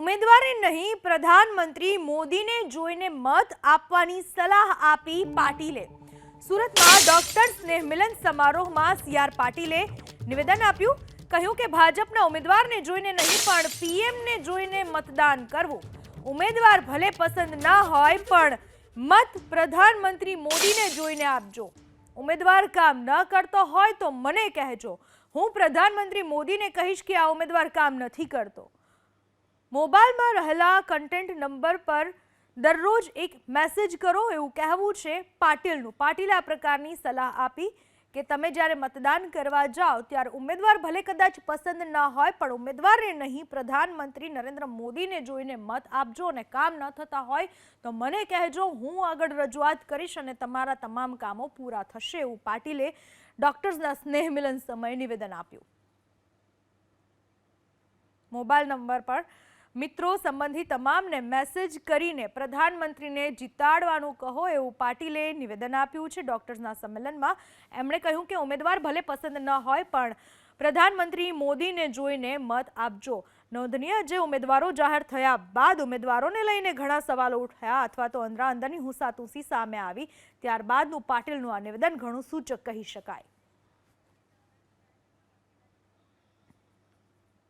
ઉમેદવારે નહીં પ્રધાનમંત્રી મોદીને જોઈને મત આપવાની સલાહ આપી પાટીલે સુરતમાં ડોક્ટર સ્નેહ મિલન સમારોહમાં સીઆર પાટીલે નિવેદન આપ્યું કહ્યું કે ભાજપના ઉમેદવારને જોઈને નહીં પણ પીએમને જોઈને મતદાન કરવું ઉમેદવાર ભલે પસંદ ના હોય પણ મત પ્રધાનમંત્રી મોદીને જોઈને આપજો ઉમેદવાર કામ ન કરતો હોય તો મને કહેજો હું પ્રધાનમંત્રી મોદીને કહીશ કે આ ઉમેદવાર કામ નથી કરતો મોબાઈલમાં રહેલા કન્ટેન્ટ નંબર પર દરરોજ એક મેસેજ કરો એવું કહેવું છે પાટીલનું. પાટીલે આ પ્રકારની સલાહ આપી કે તમે જ્યારે મતદાન કરવા જાઓ ત્યારે ઉમેદવાર ભલે કદાચ પસંદ ન હોય પણ ઉમેદવારને નહીં, પ્રધાનમંત્રી નરેન્દ્ર મોદીને જોઈને મત આપજો અને કામ ન થતા હોય તો મને કહેજો, હું આગળ રજૂઆત કરીશ અને તમારા તમામ કામો પૂરા થશે એવું પાટીલે ડોક્ટર્સના સ્નેહ મિલન સમયે નિવેદન આપ્યું. મોબાઈલ નંબર પર મિત્રો, સંબંધી તમામને મેસેજ કરીને પ્રધાનમંત્રીને જીતાડવાનું કહો એવું પાટીલે નિવેદન આપ્યું છે ડોક્ટર્સના સંમેલનમાં. એમણે કહ્યું કે ઉમેદવાર ભલે પસંદ ન હોય, પણ પ્રધાનમંત્રી મોદીને જોઈને મત આપજો. નોંધનીય, જે ઉમેદવારો જાહેર થયા બાદ ઉમેદવારોને લઈને ઘણા સવાલો ઉઠ્યા અથવા તો અંદરા અંદરની હુસાતુસી સામે આવી. ત્યારબાદનું પાટીલનું આ નિવેદન ઘણું સૂચક કહી શકાય.